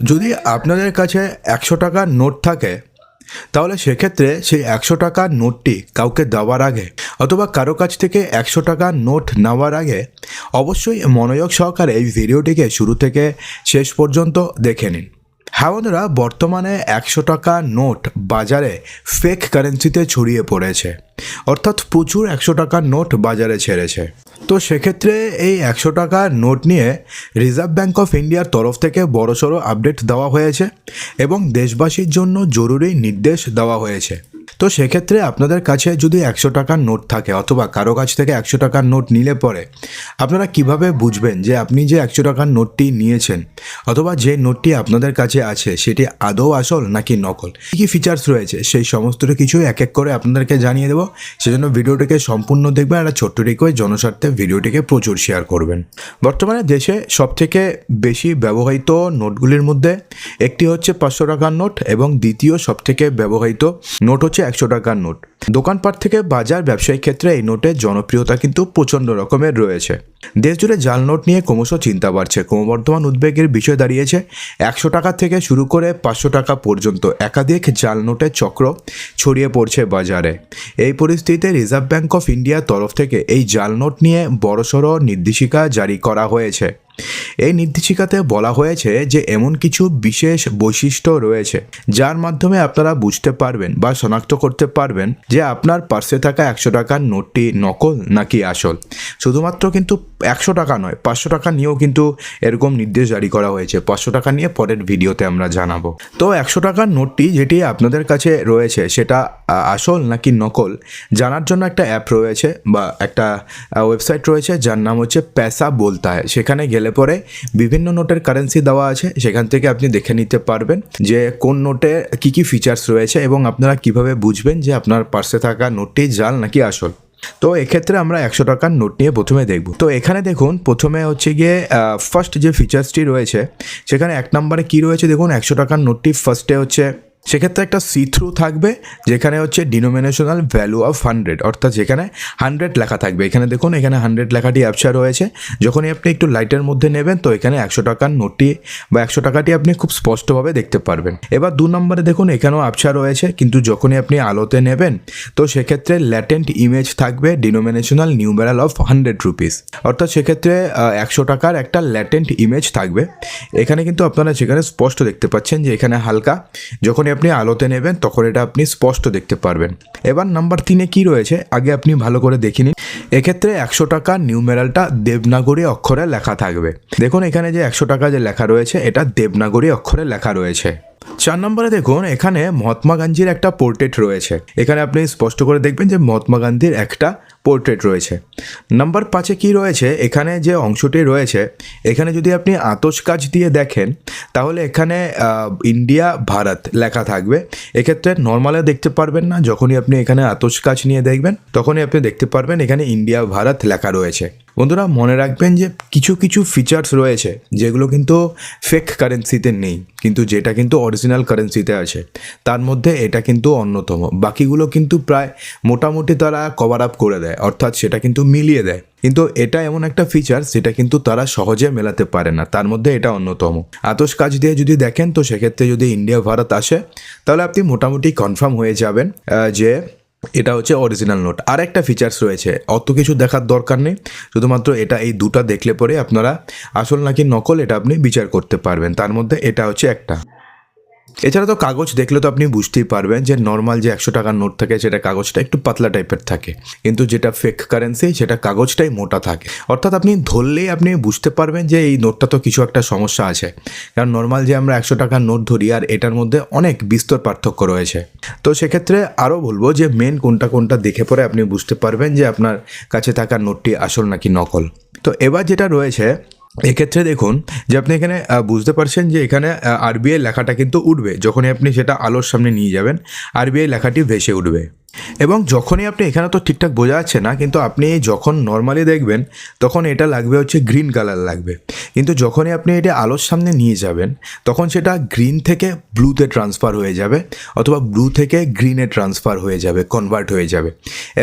যদি আপনাদের কাছে একশো টাকার নোট থাকে, তাহলে সেক্ষেত্রে সেই একশো টাকার নোটটি কাউকে দেওয়ার আগে অথবা কারও কাছ থেকে একশো টাকার নোট নেওয়ার আগে অবশ্যই মনোযোগ সহকারে এই ভিডিওটিকে শুরু থেকে শেষ পর্যন্ত দেখে নিন। হ্যাঁ বন্ধুরা, বর্তমানে একশো টাকা নোট বাজারে ফেক কারেন্সিতে ছড়িয়ে পড়েছে। অর্থাৎ প্রচুর একশো টাকার নোট বাজারে ছেড়েছে। তো সেক্ষেত্রে এই একশো টাকার নোট নিয়ে রিজার্ভ ব্যাঙ্ক অফ ইন্ডিয়ার তরফ থেকে বড়সড় আপডেট দেওয়া হয়েছে এবং দেশবাসীর জন্য জরুরি নির্দেশ দেওয়া হয়েছে। তো সেক্ষেত্রে আপনাদের কাছে যদি একশো টাকার নোট থাকে অথবা কারও কাছ থেকে একশো টাকার নোট নিলে পরে, আপনারা কীভাবে বুঝবেন যে আপনি যে একশো টাকার নোটটি নিয়েছেন অথবা যে নোটটি আপনাদের কাছে আছে সেটি আদৌ আসল নাকি নকল? কী কী ফিচার্স রয়েছে? সেই সমস্ত কিছু এক এক করে আপনাদেরকে জানিয়ে দেবো। সেজন্য ভিডিওটিকে সম্পূর্ণ দেখবেন একটা ছোট্ট রিকোয়েস্ট জনস্বার্থে ভিডিওটিকে প্রচুর শেয়ার করবেন। বর্তমানে দেশে সবথেকে বেশি ব্যবহৃত নোটগুলির মধ্যে একটি হচ্ছে পাঁচশো টাকার নোট এবং দ্বিতীয় সবথেকে ব্যবহৃত নোট হচ্ছে একশো টাকার নোট। দোকানপাট থেকে বাজার ব্যবসায়িক ক্ষেত্রে এই নোটের জনপ্রিয়তা কিন্তু প্রচণ্ড রকমের রয়েছে। দেশ জুড়ে জাল নোট নিয়ে ক্রমশ চিন্তা বাড়ছে। ক্রমবর্ধমান উদ্বেগের বিষয় দাঁড়িয়েছে। একশো টাকা থেকে শুরু করে পাঁচশো টাকা পর্যন্ত একাধিক জাল নোটের চক্র ছড়িয়ে পড়ছে বাজারে। এই পরিস্থিতিতে রিজার্ভ ব্যাঙ্ক অফ ইন্ডিয়ার তরফ থেকে এই জাল নোট নিয়ে বড়সড় নির্দেশিকা জারি করা হয়েছে। এই নির্দেশিকাতে বলা হয়েছে যে, এমন কিছু বিশেষ বৈশিষ্ট্য রয়েছে, যার মাধ্যমে আপনারা বুঝতে পারবেন বা শনাক্ত করতে পারবেন যে আপনার পার্সে থাকা একশো টাকার নোটটি নকল নাকি আসল? শুধুমাত্র কিন্তু একশো টাকা নয়, পাঁচশো টাকা নিয়েও কিন্তু এরকম নির্দেশ জারি করা হয়েছে। পাঁচশো টাকা নিয়ে পরের ভিডিওতে আমরা জানাব। তো একশো টাকার নোটটি যেটি আপনাদের কাছে রয়েছে, সেটা আসল নাকি নকল, জানার জন্য একটা অ্যাপ রয়েছে বা একটা ওয়েবসাইট রয়েছে যার নাম হচ্ছে প্যাসা বলতা হয় সেখানে গেলে পরে বিভিন্ন নোটের কারেন্সি দেওয়া আছে, সেখান থেকে আপনি দেখে নিতে পারবেন যে কোন নোটে কি কি ফিচার্স রয়েছে এবং আপনারা কীভাবে বুঝবেন যে আপনার পার্সে থাকা নোটটি জাল নাকি আসল? তো এক্ষেত্রে আমরা একশো টাকার নোট নিয়ে প্রথমে দেখব। তো এখানে দেখুন, প্রথমে হচ্ছে গিয়ে ফার্স্ট যে ফিচার্সটি রয়েছে, সেখানে এক নম্বরে কি রয়েছে দেখুন, একশো টাকার নোটটি ফার্স্টে হচ্ছে সেক্ষেত্রে একটা সি থ্রু থাকবে, যেখানে হচ্ছে ডিনোমিনেশনাল ভ্যালু অফ হান্ড্রেড অর্থাৎ যেখানে হান্ড্রেড লেখা থাকবে। এখানে দেখুন, এখানে হান্ড্রেড লেখাটি অ্যাপসা রয়েছে। যখনই আপনি একটু লাইটের মধ্যে নেবেন, তো এখানে একশো টাকার নোটটি বা একশো টাকাটি আপনি খুব স্পষ্টভাবে দেখতে পারবেন। এবার দু নম্বরে দেখুন, এখানেও আবছা রয়েছে, কিন্তু যখনই আপনি আলোতে নেবেন, তো সেক্ষেত্রে ল্যাটেন্ট ইমেজ থাকবে denominational numeral of hundred rupees অর্থাৎ সেক্ষেত্রে একশো টাকার একটা ল্যাটেন্ট ইমেজ থাকবে। এখানে কিন্তু আপনারা সেখানে স্পষ্ট দেখতে পাচ্ছেন যে এখানে হালকা, যখনই আপনি আলোতে নেবেন, তখন এটা আপনি স্পষ্ট দেখতে পারবেন। এবার নাম্বার তিনে কি রয়েছে, আগে আপনি ভালো করে দেখে নিন। এক্ষেত্রে একশো টাকা নিউমেরালটা দেবনাগরী অক্ষরে লেখা থাকবে। দেখুন এখানে যে একশো টাকা যে লেখা রয়েছে, এটা দেবনাগরী অক্ষরে লেখা রয়েছে। চার নম্বরে দেখুন, এখানে মহাত্মা গান্ধীর একটা পোর্ট্রেট রয়েছে। এখানে আপনি স্পষ্ট করে দেখবেন যে মহাত্মা গান্ধীর একটা পোর্ট্রেট রয়েছে। নাম্বার পাঁচে কি রয়েছে? এখানে যে অংশটি রয়েছে, এখানে যদি আপনি আতস কাজ দিয়ে দেখেন, তাহলে এখানে ইন্ডিয়া, ভারত লেখা থাকবে। এক্ষেত্রে নর্মালে দেখতে পারবেন না, যখনই আপনি এখানে আতস কাজ নিয়ে দেখবেন, তখনই আপনি দেখতে পারবেন এখানে ইন্ডিয়া, ভারত লেখা রয়েছে। বন্ধুরা, মনে রাখবেন যে কিছু কিছু ফিচার্স রয়েছে যেগুলো কিন্তু ফেক কারেন্সিতে নেই, কিন্তু যেটা কিন্তু অরিজিনাল কারেন্সিতে আছে। তার মধ্যে এটা কিন্তু অন্যতম। বাকিগুলো কিন্তু প্রায় মোটামুটি তারা কভার আপ করে দেয়, অর্থাৎ সেটা কিন্তু মিলিয়ে দেয়। কিন্তু এটা এমন একটা ফিচার সেটা কিন্তু তারা সহজে মেলাতে পারে না, তার মধ্যে এটা অন্যতম। আতস কাজ দিয়ে যদি দেখেন, তো সেক্ষেত্রে যদি ইন্ডিয়া ভারত আসে, তাহলে আপনি মোটামুটি কনফার্ম হয়ে যাবেন যে এটা হচ্ছে অরিজিনাল নোট আর একটা ফিচার্স রয়েছে, অত কিছু দেখার দরকার নেই, শুধুমাত্র এটা এই দুটা দেখলে পরে আপনারা আসল নাকি নকল এটা আপনি বিচার করতে পারবেন। তার মধ্যে এটা হচ্ছে একটা। এছাড়া তো কাগজ দেখলে তো আপনি বুঝতেই পারবেন যে নর্মাল যে একশো টাকার নোট থাকে সেটা কাগজটা একটু পাতলা টাইপের থাকে। কিন্তু যেটা ফেক কারেন্সি সেটা কাগজটাই মোটা থাকে। অর্থাৎ আপনি ধরলেই আপনি বুঝতে পারবেন যে এই নোটটা তো কিছু একটা সমস্যা আছে। কারণ নর্মাল যে আমরা একশো টাকার নোট ধরি আর এটার মধ্যে অনেক বিস্তর পার্থক্য রয়েছে। তো সেক্ষেত্রে আরও বলব যে মেন কোনটা কোনটা দেখে পরে আপনি বুঝতে পারবেন যে আপনার কাছে থাকা নোটটি আসল নাকি নকল। তো এবার যেটা রয়েছে এক্ষেত্রে দেখুন যে আপনি এখানে বুঝতে পারছেন যে এখানে আরবিআই লেখাটা কিন্তু উঠবে। যখনই আপনি সেটা আলোর সামনে নিয়ে যাবেন আরবিআই লেখাটি ভেসে উঠবে। এবং যখনই আপনি এখানে তো ঠিকঠাক বোঝা যাচ্ছে না, কিন্তু আপনি যখন নর্মালি দেখবেন, তখন এটা লাগবে হচ্ছে গ্রিন কালার লাগবে। কিন্তু যখনই আপনি এটা আলোর সামনে নিয়ে যাবেন, তখন সেটা গ্রিন থেকে ব্লুতে ট্রান্সফার হয়ে যাবে, অথবা ব্লু থেকে গ্রিনে ট্রান্সফার হয়ে যাবে কনভার্ট হয়ে যাবে।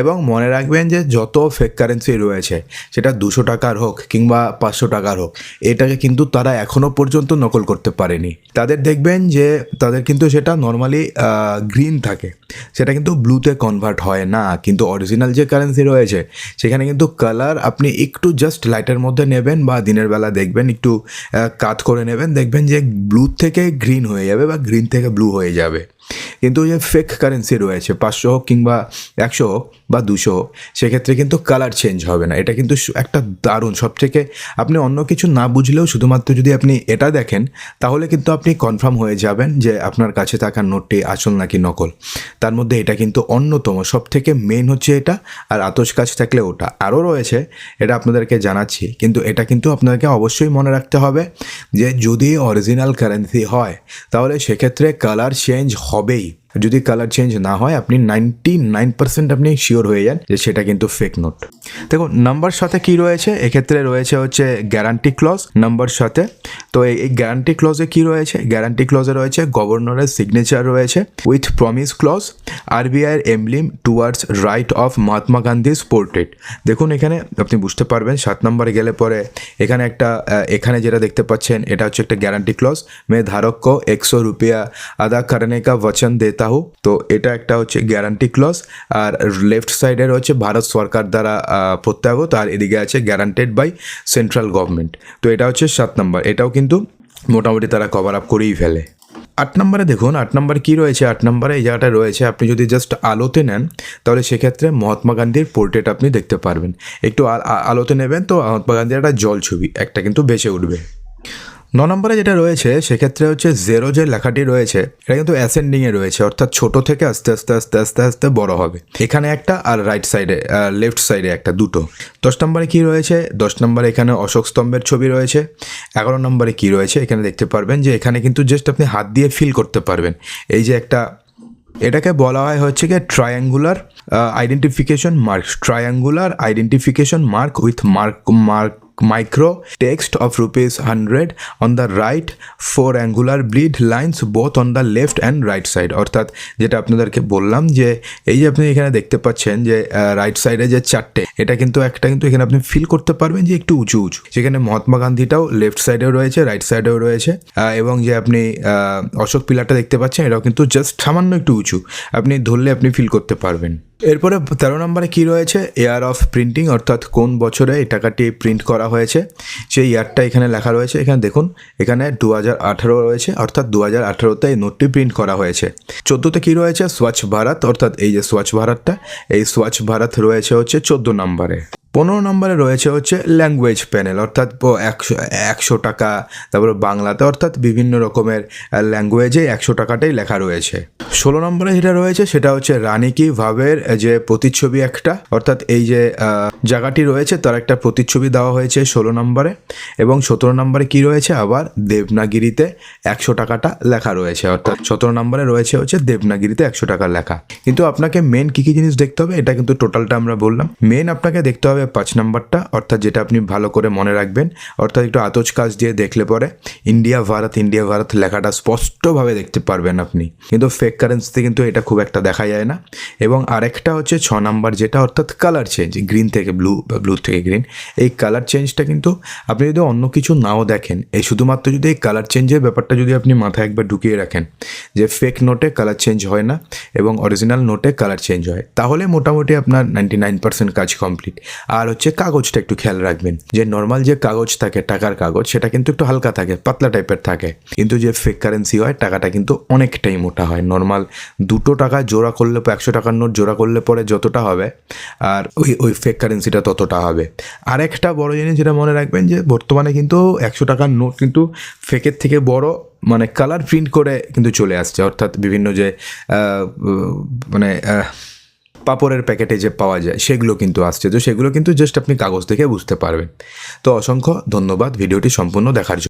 এবং মনে রাখবেন যে যত ফেক কারেন্সি রয়েছে, সেটা দুশো টাকার হোক কিংবা পাঁচশো টাকার হোক, এটাকে কিন্তু তারা এখনও পর্যন্ত নকল করতে পারেনি। তাদের দেখবেন যে তাদের কিন্তু সেটা নর্মালি গ্রিন থাকে। সেটা কিন্তু ব্লুতে কনভার্ট হয় না, কিন্তু অরিজিনাল যে কারেন্সি রয়েছে, সেখানে কিন্তু কালার আপনি একটু জাস্ট লাইটের মধ্যে নেবেন বা দিনের বেলা দেখবেন, একটু কাত করে নেবেন, দেখবেন যে ব্লু থেকে গ্রিন হয়ে যাবে বা গ্রিন থেকে ব্লু হয়ে যাবে। কিন্তু যে ফেক কারেন্সি রয়েছে, পাঁচশো হোক কিংবা একশো হোক বা দুশো হোক, সেক্ষেত্রে কিন্তু কালার চেঞ্জ হবে না। এটা কিন্তু একটা দারুণ। সব থেকে আপনি অন্য কিছু না বুঝলেও শুধুমাত্র যদি আপনি এটা দেখেন, তাহলে কিন্তু আপনি কনফার্ম হয়ে যাবেন যে আপনার কাছে থাকা নোটটি আসল নাকি নকল। তার মধ্যে এটা কিন্তু অন্যতম। সব থেকে মেন হচ্ছে এটা, আর আতস কাজ থাকলে ওটা। আরও রয়েছে, এটা আপনাদেরকে জানাচ্ছি, কিন্তু এটা কিন্তু আপনাদেরকে অবশ্যই মনে রাখতে হবে যে যদি অরিজিনাল কারেন্সি হয়, তাহলে সেক্ষেত্রে কালার চেঞ্জ obey. যদি কালার চেঞ্জ না হয়, আপনি নাইনটি নাইন পার্সেন্ট আপনি শিওর হয়ে যান যে সেটা কিন্তু ফেক নোট দেখুন নাম্বার সাথে কি রয়েছে? এক্ষেত্রে রয়েছে হচ্ছে গ্যারান্টি ক্লজ নাম্বার সাথে। তো এই গ্যারান্টি ক্লজে কি রয়েছে? গ্যারান্টি ক্লজে রয়েছে গভর্নরের সিগনেচার রয়েছে with promise clause আরবিআইয়ের emblem towards right of Mahatma Gandhi's portrait দেখুন এখানে আপনি বুঝতে পারবেন, সাত নম্বরে গেলে পরে এখানে একটা এখানে যেটা দেখতে পাচ্ছেন, এটা হচ্ছে একটা গ্যারান্টি ক্লজ মে ধারক একশো রুপিয়া আদা করনে কা বচন দেতা হু তো এটা একটা হচ্ছে গ্যারান্টি ক্লজ আর লেফট সাইডের হচ্ছে ভারত সরকার দ্বারা প্রত্যাগত আর এদিকে আছে গ্যারান্টেড বাই সেন্ট্রাল গভর্নমেন্ট তো এটা হচ্ছে সাত নম্বর। এটাও কিন্তু মোটামুটি তারা কভার আপ করেই ফেলে। আট নম্বরে দেখুন, আট নম্বর কী রয়েছে? আট নম্বরে এই জায়গাটা রয়েছে, আপনি যদি জাস্ট আলোতে নেন, তাহলে সেক্ষেত্রে মহাত্মা গান্ধীর পোর্ট্রেট আপনি দেখতে পারবেন। একটু আলোতে নেবেন তো মহাত্মা গান্ধীর একটা জল ছবি, একটা কিন্তু বেঁচে উঠবে। ন নম্বরে যেটা রয়েছে, সেক্ষেত্রে হচ্ছে জেরো যে লেখাটি রয়েছে, এটা কিন্তু অ্যাসেন্ডিংয়ে রয়েছে, অর্থাৎ ছোট থেকে আস্তে আস্তে আস্তে আস্তে আস্তে বড় হবে। এখানে একটা আর রাইট সাইডে লেফট সাইডে একটা, দুটো। দশ নম্বরে কি রয়েছে? দশ নম্বরে এখানে অশোক স্তম্ভের ছবি রয়েছে। এগারো নম্বরে কি রয়েছে? এখানে দেখতে পারবেন যে এখানে কিন্তু জাস্ট আপনি হাত দিয়ে ফিল করতে পারবেন। এই যে একটা, এটাকে বলা হয় হচ্ছে কি triangular identification mark triangular identification mark with mark mark micro text of rupees hundred on the right four angular bleed lines both on the left and right side অর্থাৎ যেটা আপনাদেরকে বললাম যে, এই যে আপনি এখানে দেখতে পাচ্ছেন যে রাইট সাইডে যে চারটে এটা কিন্তু একটা কিন্তু এখানে আপনি ফিল করতে পারবেন যে একটু উঁচু উঁচু। সেখানে মহাত্মা গান্ধীটাও লেফট সাইডেও রয়েছে রাইট সাইডেও রয়েছে। এবং যে আপনি অশোক পিলারটা দেখতে পাচ্ছেন, এটাও কিন্তু জাস্ট সামান্য একটু উঁচু। আপনি ধরলে আপনি ফিল করতে পারবেন। এরপরে তেরো নম্বরে কি রয়েছে? এয়ার অফ প্রিন্টিং অর্থাৎ কোন বছরে এই টাকাটি প্রিন্ট করা হয়েছে? সেই ইয়ারটা এখানে লেখা রয়েছে। এখানে দেখুন, এখানে দু হাজার আঠারো রয়েছে, অর্থাৎ দু হাজার আঠারোতে এই নোটটি প্রিন্ট করা হয়েছে। চোদ্দোতে কি রয়েছে? স্বচ্ছ ভারত, অর্থাৎ এই যে স্বচ্ছ ভারতটা, এই স্বচ্ছ ভারত রয়েছে হচ্ছে চোদ্দ নম্বরে। hombre. পনেরো নম্বরে রয়েছে হচ্ছে ল্যাঙ্গুয়েজ প্যানেল অর্থাৎ একশো একশো টাকা, তারপরে বাংলাতে, অর্থাৎ বিভিন্ন রকমের ল্যাঙ্গুয়েজে একশো টাকাটাই লেখা রয়েছে। ষোলো নম্বরে যেটা রয়েছে, সেটা হচ্ছে রানী কি ভাবের যে প্রতিচ্ছবি একটা, অর্থাৎ এই যে জায়গাটি রয়েছে, তার একটা প্রতিচ্ছবি দেওয়া হয়েছে ষোলো নম্বরে। এবং সতেরো নম্বরে কি রয়েছে আবার? দেবনাগিরিতে একশো টাকাটা লেখা রয়েছে, অর্থাৎ সতেরো নম্বরে রয়েছে হচ্ছে দেবনাগিরিতে একশো টাকা লেখা। কিন্তু আপনাকে মেন কী কী জিনিস দেখতে হবে, এটা কিন্তু টোটালটা আমরা বললাম। মেন আপনাকে দেখতে হবে পাঁচ নাম্বারটা, অর্থাৎ যেটা আপনি ভালো করে মনে রাখবেন, অর্থাৎ একটু আতচ কাজ দিয়ে দেখলে পরে ইন্ডিয়া ভারত ইন্ডিয়া ভারত লেখাটা স্পষ্টভাবে দেখতে পারবেন আপনি। কিন্তু ফেক কারেন্সিতে কিন্তু এটা খুব একটা দেখা যায় না। এবং আরেকটা হচ্ছে ছ নাম্বার যেটা, অর্থাৎ কালার চেঞ্জ গ্রিন থেকে ব্লু বা ব্লু থেকে গ্রিন এই কালার চেঞ্জটা কিন্তু আপনি যদি অন্য কিছু নাও দেখেন, এই শুধুমাত্র যদি এই কালার চেঞ্জের ব্যাপারটা যদি আপনি মাথায় একবার ঢুকিয়ে রাখেন, যে ফেক নোটে কালার চেঞ্জ হয় না এবং অরিজিনাল নোটে কালার চেঞ্জ হয়, তাহলে মোটামুটি আপনার নাইনটি নাইন পার্সেন্ট কাজ কমপ্লিট আর হচ্ছে কাগজটা একটু খেয়াল রাখবেন। যে নর্মাল যে কাগজ থাকে, টাকার কাগজ, সেটা কিন্তু একটু হালকা থাকে, পাতলা টাইপের থাকে। কিন্তু যে ফেক কারেন্সি হয়, টাকাটা কিন্তু অনেকটাই মোটা হয়। নর্মাল দুটো টাকা জোড়া করলে একশো টাকার নোট জোড়া করলে পরে যতটা হবে, আর ওই ওই ফেক কারেন্সিটা ততটা হবে। আরেকটা বড় জিনিস যেটা মনে রাখবেন যে, বর্তমানে কিন্তু একশো টাকার নোট কিন্তু ফেকের থেকে বড় মানে কালার প্রিন্ট করে কিন্তু চলে আসছে। অর্থাৎ বিভিন্ন যে মানে পাপড়ের প্যাকেটে যে পাওয়া যায়, সেগুলো কিন্তু আসছে। তো সেগুলো কিন্তু জাস্ট আপনি কাগজ দেখে বুঝতে পারবেন। তো অসংখ্য ধন্যবাদ ভিডিওটি সম্পূর্ণ দেখার জন্য।